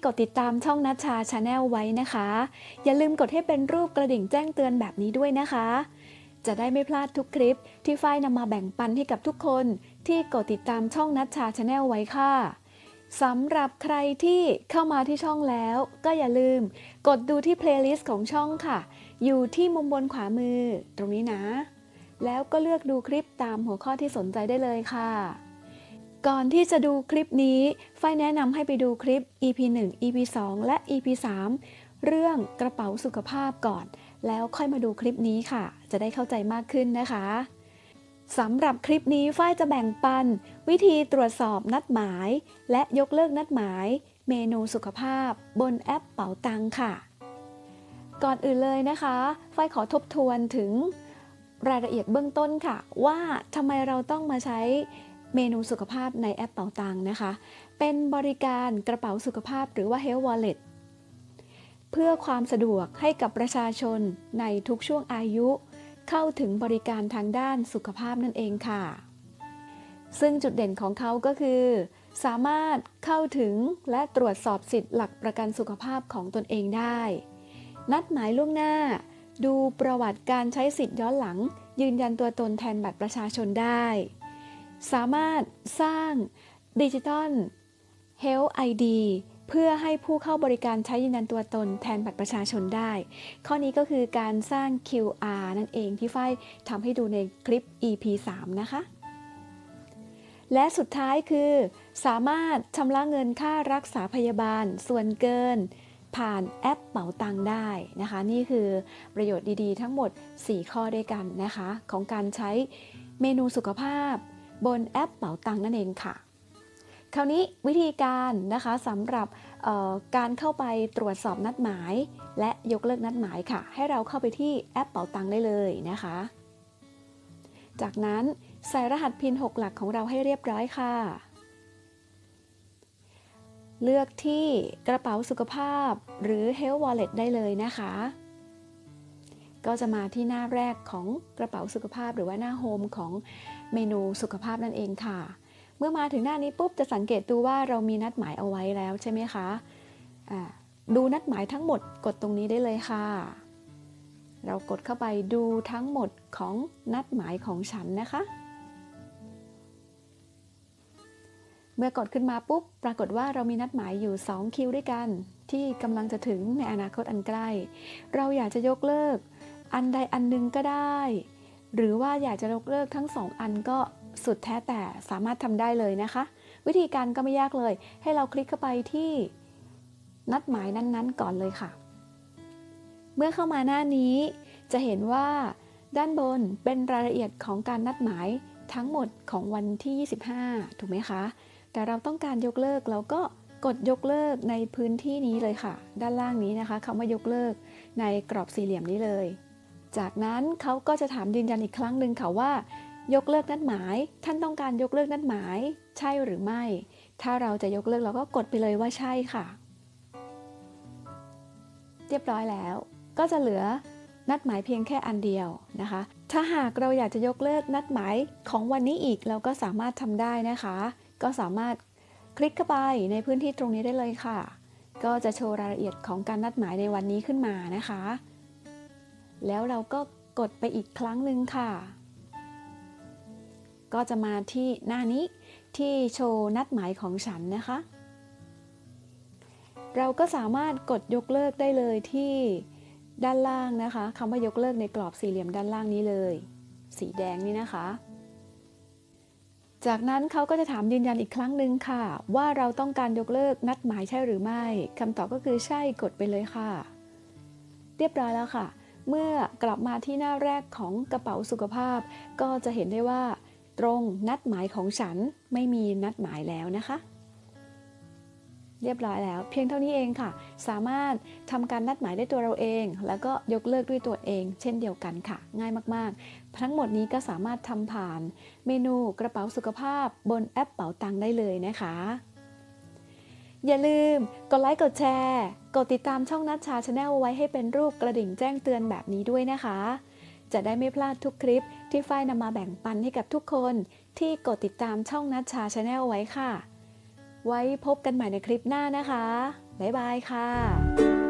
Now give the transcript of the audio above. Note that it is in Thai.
กคนที่กดติดตามช่องนัชชาชาแนลไว้นะคะ อย่าลืมกดให้เป็นรูปกระดิ่งแจ้งเตือนแบบนี้ด้วยนะคะ จะได้ไม่พลาดทุกคลิปที่ฝ้ายนำมาแบ่งปันให้กับทุกคนที่กดติดตามช่องนัชชาชาแนลไว้ค่ะสำหรับใครที่เข้ามาที่ช่องแล้ว ก็อย่าลืม กดดูที่เพลย์ลิสต์ของช่องค่ะ อยู่ที่มุมบนขวามือตรงนี้นะ แล้วก็เลือกดูคลิปตามหัวข้อที่สนใจได้เลยค่ะ ก่อนที่จะดูคลิปนี้ฝ้ายแนะนำให้ไปดูคลิป EP 1 EP 2 และ EP 3 เรื่องกระเป๋าสุขภาพก่อน แล้วค่อยมาดูคลิปนี้ค่ะ จะได้เข้าใจมากขึ้นนะคะสำหรับคลิปนี้ฝ้ายจะแบ่งปัน วิธีตรวจสอบนัดหมาย และยกเลิกนัดหมาย เมนูสุขภาพ บนแอปเป๋าตังค่ะ ก่อนอื่นเลยนะคะฝ้ายขอทบทวนถึงรายละเอียดเบื้องต้นค่ะ ว่าทำไมเราต้องมาใช้ เมนูสุขภาพในแอปเป๋าตังนะคะ เป็นบริการกระเป๋าสุขภาพหรือว่า Health Wallet เพื่อความสะดวกให้กับประชาชนในทุกช่วงอายุ เข้าถึงบริการทางด้านสุขภาพนั่นเองค่ะ ซึ่งจุดเด่นของเขาก็คือ สามารถเข้าถึงและตรวจสอบสิทธิ์หลักประกันสุขภาพของตนเองได้ นัดหมายล่วงหน้า ดูประวัติการใช้สิทธิ์ย้อนหลัง ยืนยันตัวตนแทนบัตรประชาชนได้ สามารถสร้างดิจิตอล Health ID เพื่อให้ผู้เข้าบริการใช้ยืนยันตัวตนแทนบัตรประชาชนได้ ข้อนี้ก็คือการสร้าง QR นั่นเองที่ฝ้ายทำให้ดูในคลิป EP 3 นะคะ และสุดท้ายคือ สามารถชำระเงินค่ารักษาพยาบาลส่วนเกิน ผ่านแอปเป๋าตังได้นะคะ นี่คือประโยชน์ดีๆ ทั้งหมด 4 ข้อด้วยกันนะคะ ของการใช้เมนูสุขภาพ บนแอปเป๋าตังนั่นเองค่ะ คราวนี้วิธีการนะคะสำหรับการเข้าไปตรวจสอบนัดหมาย และยกเลิกนัดหมายค่ะ ให้เราเข้าไปที่แอปเป๋าตังได้เลยนะคะ จากนั้นใส่รหัสพิน 6 หลักของเราให้เรียบร้อยค่ะ เลือกที่กระเป๋าสุขภาพหรือ Health Wallet ได้เลยนะคะ ก็จะมาที่หน้าแรกของกระเป๋าสุขภาพหรือว่าหน้าโฮมของเมนูสุขภาพนั่นเองค่ะ เมื่อมาถึงหน้านี้ปุ๊บจะสังเกตดูว่าเรามีนัดหมายเอาไว้แล้วใช่ไหมคะอ่าดูนัดหมายทั้งหมดกดตรงนี้ได้เลยค่ะ เรากดเข้าไปดูทั้งหมดของนัดหมายของฉันนะคะ เมื่อกดขึ้นมาปุ๊บปรากฏว่าเรามีนัดหมายอยู่ 2 คิวด้วยกัน ที่กำลังจะถึงในอนาคตอันใกล้ เราอยากจะยกเลิก อันใดอันหนึงก็ได้ หรือว่าอยากจะยกเลิกทั้งสองอันก็สุดแท้แต่สามารถทำได้เลยนะคะ วิธีการก็ไม่ยากเลย ให้เราคลิกเข้าไปที่นัดหมายนั้นๆ ก่อนเลยค่ะ เมื่อเข้ามาหน้านี้ จะเห็นว่าด้านบนเป็นรายละเอียดของการนัดหมายทั้งหมดของวันที่ 25 ถูกไหมคะ แต่เราต้องการยกเลิกเราก็กดยกเลิกในพื้นที่นี้เลยค่ะ ด้านล่างนี้นะคะคำว่ายกเลิกในกรอบสี่เหลี่ยมนี้เลย จากนั้นเขาก็จะถามยืนยันอีกครั้งหนึ่งค่ะว่า ยกเลิกนัดหมาย ท่านต้องการยกเลิกนัดหมาย ใช่หรือไม่ ถ้าเราจะยกเลิกเราก็กดไปเลยว่าใช่ค่ะ เรียบร้อยแล้ว ก็จะเหลือนัดหมายเพียงแค่อันเดียวนะคะ ถ้าหากเราอยากจะยกเลิกนัดหมายของวันนี้อีกเราก็สามารถทำได้นะคะ ก็สามารถคลิกเข้าไปในพื้นที่ตรงนี้ได้เลยค่ะ ก็จะโชว์รายละเอียดของการนัดหมายในวันนี้ขึ้นมานะคะ แล้วเราก็กดไปอีกครั้งหนึ่งค่ะ ก็จะมาที่หน้านี้ที่โชว์นัดหมายของฉันนะคะ เราก็สามารถกดยกเลิกได้เลยที่ด้านล่างนะคะคำว่ายกเลิกในกรอบสี่เหลี่ยมด้านล่างนี้เลย สีแดงนี่นะคะ จากนั้นเขาก็จะถามยืนยันอีกครั้งหนึ่งค่ะ ว่าเราต้องการยกเลิกนัดหมายใช่หรือไม่คำตอบก็คือใช่กดไปเลยค่ะ เรียบร้อยแล้วค่ะ เมื่อกลับมาที่หน้าแรกของกระเป๋าสุขภาพ ก็จะเห็นได้ว่า ตรงนัดหมายของฉันไม่มีนัดหมายแล้วนะคะ เรียบร้อยแล้ว เพียงเท่านี้เองค่ะ สามารถทำการนัดหมายได้ตัวเราเอง แล้วก็ยกเลิกด้วยตัวเอง เช่นเดียวกันค่ะ ง่ายมากๆ ทั้งหมดนี้ก็สามารถทำผ่าน เมนูกระเป๋าสุขภาพบนแอปเป๋าตังได้เลยนะคะ อย่าลืม กดไลค์กดแชร์ กดติดตามช่องนัชชาชาแนลไว้ให้เป็นรูปกระดิ่งแจ้งเตือนแบบนี้ด้วยนะคะ จะได้ไม่พลาดทุกคลิปที่ฝ้ายนำมาแบ่งปันให้กับทุกคน ที่กดติดตามช่องนัชชาชาแนลไว้ค่ะ ไว้พบกันใหม่ในคลิปหน้านะคะ บ๊ายบายค่ะ